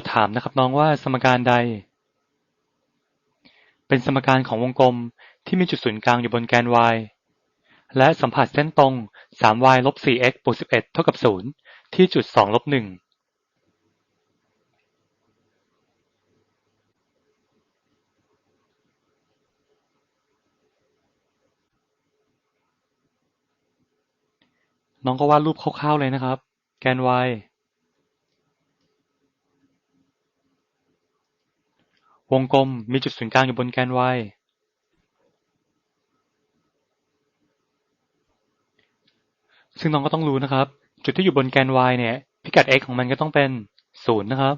ทย์ถามนะครับน้องว่าสมการใด เป็นสมการของวงกลมที่มีจุดศูนย์กลางอยู่บนแกน y และสัมผัสเส้นตรง 3y ลบ 4x บวก 11 เท่ากับ 0 ที่จุด 2 ลบ 1 น้องก็วาดรูปคร่าวๆเลยนะครับ แกน y วงกลมมีจุดศูนย์กลางอยู่บนแกน y ซึ่งน้องก็ต้องรู้นะครับ จุดที่อยู่บนแกน y เนี่ย พิกัด x ของมันก็ต้องเป็น0นะครับ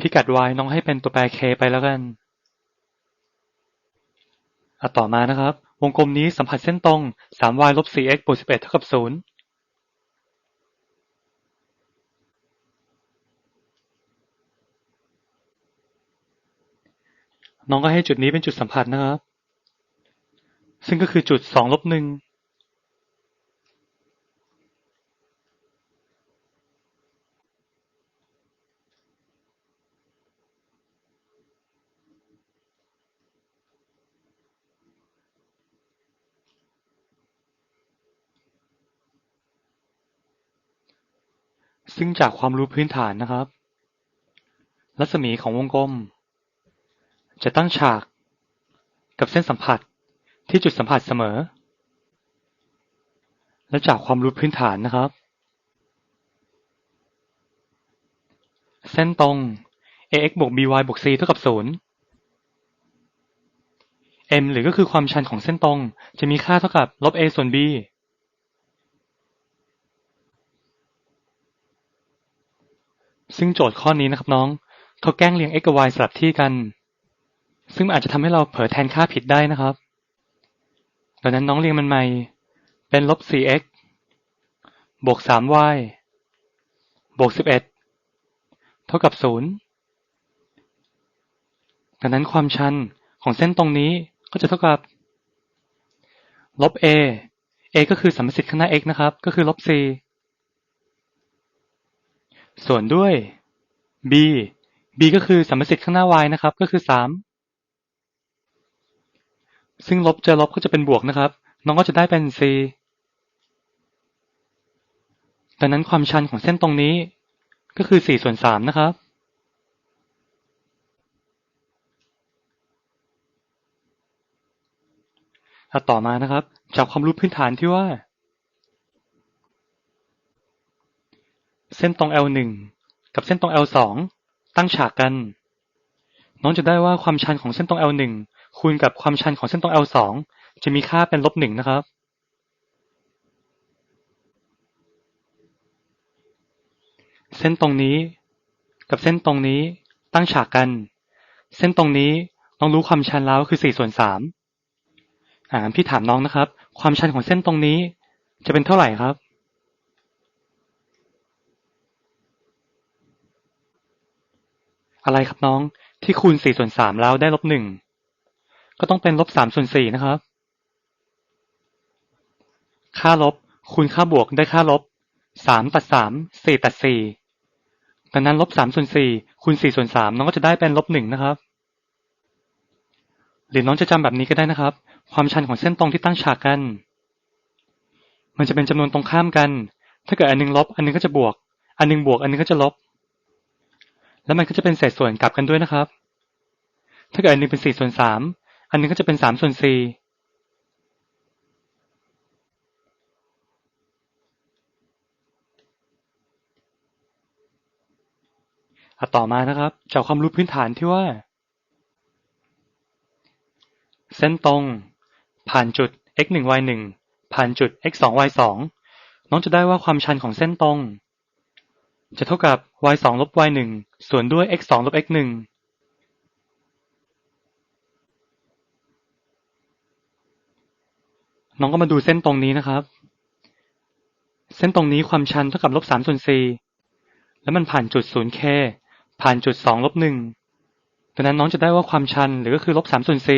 พิกัด y น้องให้เป็นตัวแปร k ไปแล้วกันอะต่อมานะครับ วงกลมนี้สัมผัสเส้นตรง 3y ลบ 4x บวก11 เท่ากับ0 น้องก็ให้จุดนี้เป็นจุดสัมผัสนะครับ ซึ่งก็คือจุด2ลบ1ซึ่งจากความรู้พื้นฐานนะครับ รัศมีของวงกลม จะตั้งฉาก กับเส้นสัมผัสที่จุดสัมผัสเสมอ และจากความรู้พื้นฐานนะครับ เส้นตรง ax บวก by บวก c เท่ากับ 0 m หรือก็คือความชันของเส้นตรงจะมีค่าเท่ากับลบ a ส่วน b ซึ่งโจทย์ข้อนี้นะครับน้อง เขาแกล้งเรียง x กับ y สลับที่กัน ซึ่งอาจจะทำให้เราเผลอแทนค่าผิดได้นะครับ ดังนั้นน้องเรียงมันใหม่ เป็นลบ 4x บวก 3y บวก 11 เท่ากับ 0 ดังนั้นความชันของเส้นตรงนี้ก็จะเท่ากับลบ a a ก็คือสัมประสิทธิ์ข้างหน้า x นะครับ ก็คือลบ4ส่วนด้วย b b ก็คือสัมประสิทธิ์ข้างหน้า y นะครับ ก็คือ 3 ซึ่งลบเจอลบก็จะเป็นบวกนะครับ น้องก็จะได้เป็น c ดังนั้นความชันของเส้นตรงนี้ ก็คือ 4 ส่วน 3 นะครับ ต่อมานะครับ จากความรู้พื้นฐานที่ว่า เส้นตรง L1 กับเส้นตรง L2 ตั้งฉากกัน น้องจะได้ว่าความชันของเส้นตรง L1 คูณกับความชันของเส้นตรง L2 จะมีค่าเป็นลบหนึ่งนะครับ เส้นตรงนี้ กับเส้นตรงนี้ตั้งฉากกัน เส้นตรงนี้น้องรู้ความชันแล้วคือ4ส่วน3อ่าพี่ถามน้องนะครับ ความชันของเส้นตรงนี้จะเป็นเท่าไหร่ครับอะไรครับน้อง ที่คูณ4ส่วน3แล้วได้ลบหนึ่งก็ต้องเป็นลบ3ส่วน4นะครับ ค่าลบคูณค่าบวกได้ค่าลบ3ตัด3 4ตัด4ดังนั้นลบ3ส่วน4คูณ4ส่วน3น้องก็จะได้เป็นลบ1นะครับ หรือน้องจะจำแบบนี้ก็ได้นะครับ ความชันของเส้นตรงที่ตั้งฉากกัน มันจะเป็นจำนวนตรงข้ามกัน ถ้าเกิดอันนึงลบ อันนึงก็จะบวก อันนึงบวก อันนึงก็จะลบ แล้วมันก็จะเป็นเศษส่วนกลับกันด้วยนะครับ ถ้าเกิดอันนึงเป็น4ส่วน3อันนึงก็จะเป็น3ส่วน4อะต่อมานะครับจากความรู้พื้นฐานที่ว่า เส้นตรง ผ่านจุด x 1 y 1ผ่านจุด x 2 y 2น้องจะได้ว่าความชันของเส้นตรง จะเท่ากับ y 2ลบ y 1ส่วนด้วย x 2ลบ x 1น้องก็มาดูเส้นตรงนี้นะครับ เส้นตรงนี้ความชันเท่ากับลบ3ส่วน4แล้วมันผ่านจุด 0k ผ่านจุด2ลบ1ดังนั้นน้องจะได้ว่าความชันหรือก็คือลบ3ส่วน4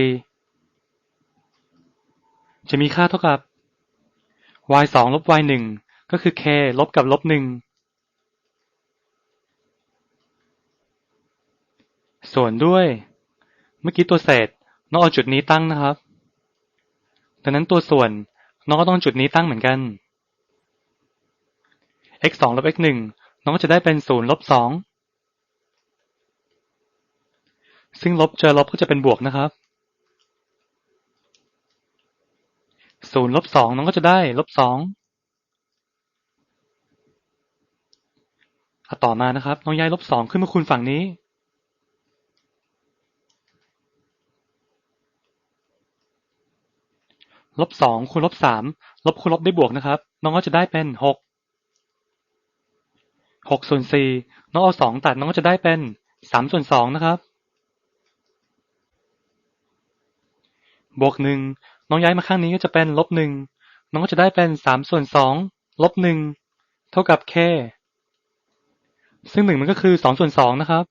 จะมีค่าเท่ากับ y 2ลบ y 1ก็คือ k ลบกับลบ1 ส่วนด้วย เมื่อกี้ตัวเศษน้องเอาจุดนี้ตั้งนะครับ ดังนั้นตัวส่วนน้องก็ต้องจุดนี้ตั้งเหมือนกัน x 2ลบ x 1น้องก็จะได้เป็น0ลบ2ซึ่งลบเจอลบก็จะเป็นบวกนะครับ0ลบ2น้องก็จะได้ลบ2อะต่อมานะครับ น้องย้ายลบ2ขึ้นมาคูณฝั่งนี้ ลบสองคูณลบสามลบคูณลบได้บวกนะครับ น้องก็จะได้เป็นหกหกส่วนสี่น้องเอาสองตัดน้องก็จะได้เป็นสามส่วนสองนะครับ บวกหนึ่งน้องย้ายมาข้างนี้ก็จะเป็นลบหนึ่งน้องก็จะได้เป็นสามส่วนสองลบหนึ่งเท่ากับ k ซึ่งหนึ่งมันก็คือสองส่วนสองนะครับ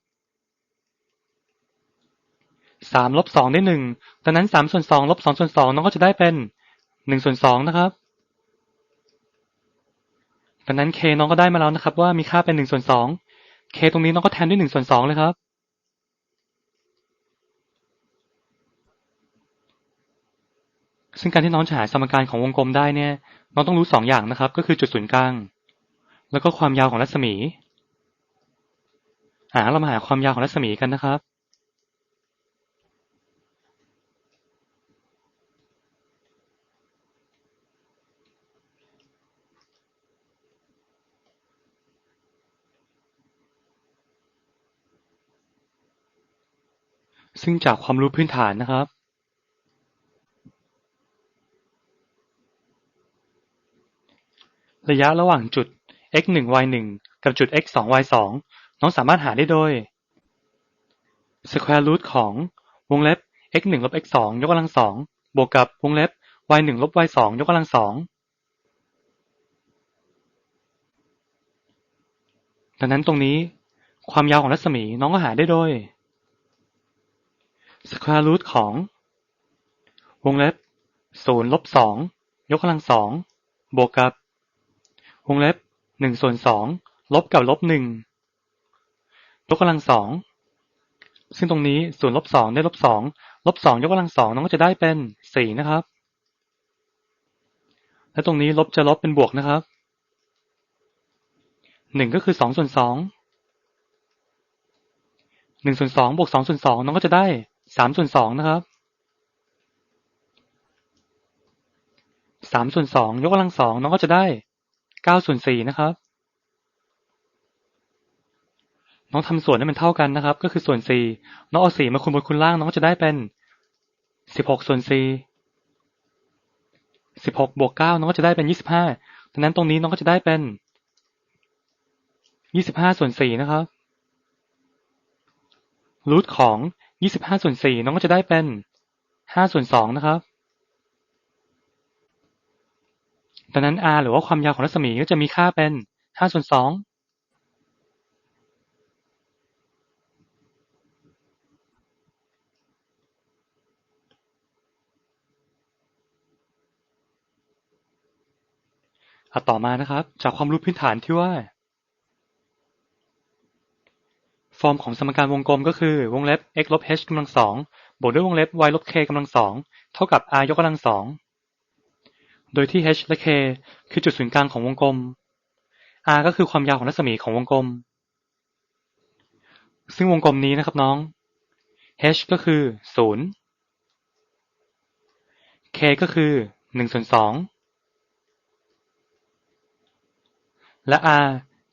สามลบสองได้หนึ่งดังนั้นสามส่วนสองลบสองส่วนสองน้องก็จะได้เป็นหนึ่งส่วนสองนะครับดังนั้น k น้องก็ได้มาแล้วนะครับ ว่ามีค่าเป็นหนึ่งส่วนสอง k ตรงนี้น้องก็แทนด้วยหนึ่งส่วนสองเลยครับ ซึ่งการที่น้องจะหาสมการของวงกลมได้เนี่ย น้องต้องรู้สองอย่างนะครับ ก็คือจุดศูนย์กลาง แล้วก็ความยาวของรัศมีหาเรามาหาความยาวของรัศมีกันนะครับ ซึ่งจากความรู้พื้นฐานนะครับระยะระหว่างจุด x 1 y 1กับจุด x 2 y 2น้องสามารถหาได้โดย square root ของวงเล็บ x 1ลบ x 2ยกกำลังสองบวกกับวงเล็บ y 1ลบ y 2ยกกำลังสองดังนั้นตรงนี้ความยาวของรัศมีน้องก็หาได้โดย square root ของ วงเล็บ0ลบ2ยกกำลังสองบวกกับ วงเล็บ1ส่วน2ลบกับลบ1ยกกำลังสองซึ่งตรงนี้ส่วนลบ2ได้ลบ2ลบ2ยกกำลังสองน้องก็จะได้เป็น4นะครับ และตรงนี้ลบจะลบเป็นบวกนะครับ1ก็คือ2ส่วน2 1ส่วน2บวก2ส่วน2น้องก็จะได้ 3ส่วน2นะครับ3ส่วน2ยกกำลังสองน้องก็จะได้9ส่วน4นะครับ น้องทำส่วนให้มันเท่ากันนะครับ ก็คือส่วน4น้องเอา4มาคูณบนคูณล่างน้องก็จะได้เป็น16ส่วน4 16บหกบวก9น้องก็จะได้เป็น25ดังนั้นตรงนี้น้องก็จะได้เป็น25ส่วน4นะครับรูทของ 25ส่วน4น้องก็จะได้เป็น5ส่วน2นะครับดังนั้น r หรือว่าความยาวของรัศมีก็จะมีค่าเป็น5ส่วน2อะต่อมานะครับ จากความรู้พื้นฐานที่ว่า ฟอร์มของสมการวงกลมก็คือ วงเล็บ x ลบ h กำลังสองบวกด้วยวงเล็บ y ลบ k กำลังสองเท่ากับ r ยกกำลังสอง โดยที่ h และ k คือจุดศูนย์กลางของวงกลม r ก็คือความยาวของรัศมีของวงกลม ซึ่งวงกลมนี้นะครับน้อง h ก็คือศูนย์ k ก็คือหนึ่งส่วนสอง และ r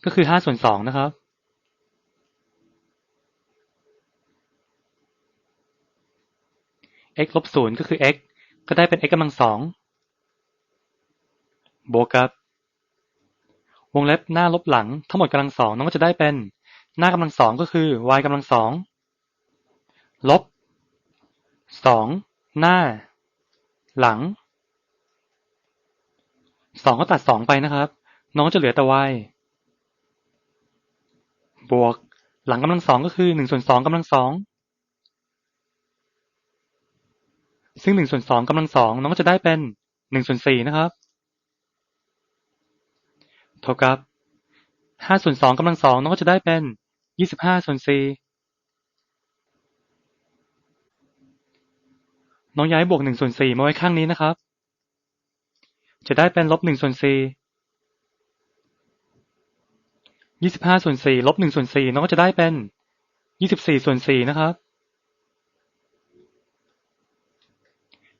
ก็คือห้าส่วนสองนะครับ x ลบศูนย์ก็คือ x ก็ได้เป็น x กำลังสองบวกกับ วงเล็บหน้าลบหลังทั้งหมดกำลังสองน้องก็จะได้เป็นหน้ากำลังสองก็คือ y กำลังสองลบสองหน้า หลังสองก็ตัดสองไปนะครับ น้องจะเหลือแต่ y บวกหลังกำลังสองก็คือหนึ่งส่วนสองกำลังสอง ซึ่งหนึ่งส่วนสองกำลังสองน้องก็จะได้เป็นหนึ่งส่วนสี่นะครับเท่ากับห้าส่วนสองกำลังสองน้องก็จะได้เป็นยี่สิบห้าส่วนสี่น้องย้ายบวกหนึ่งส่วนสี่มาไว้ข้างนี้นะครับ จะได้เป็นลบหนึ่งส่วนสี่ยี่สิบห้าส่วนสี่ลบหนึ่งส่วนสี่น้องก็จะได้เป็นยี่สิบสี่ส่วนสี่นะครับ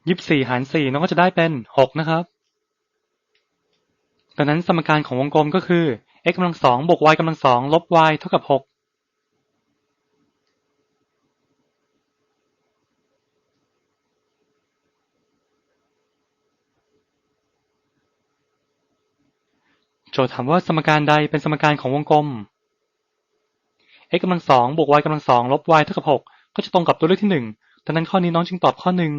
ยี่สิบสี่หารสี่น้องก็จะได้เป็นหกนะครับดังนั้นสมการของวงกลมก็คือ x กำลังสองบวก y กำลังสองลบ y เท่ากับหกโจทย์ถามว่าสมการใดเป็นสมการของวงกลม x กำลังสองบวก y กำลังสองลบ y เท่ากับหกก็จะตรงกับตัวเลือกที่หนึ่งดังนั้นข้อนี้น้องจึงตอบข้อหนึ่ง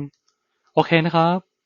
โอเคนะครับ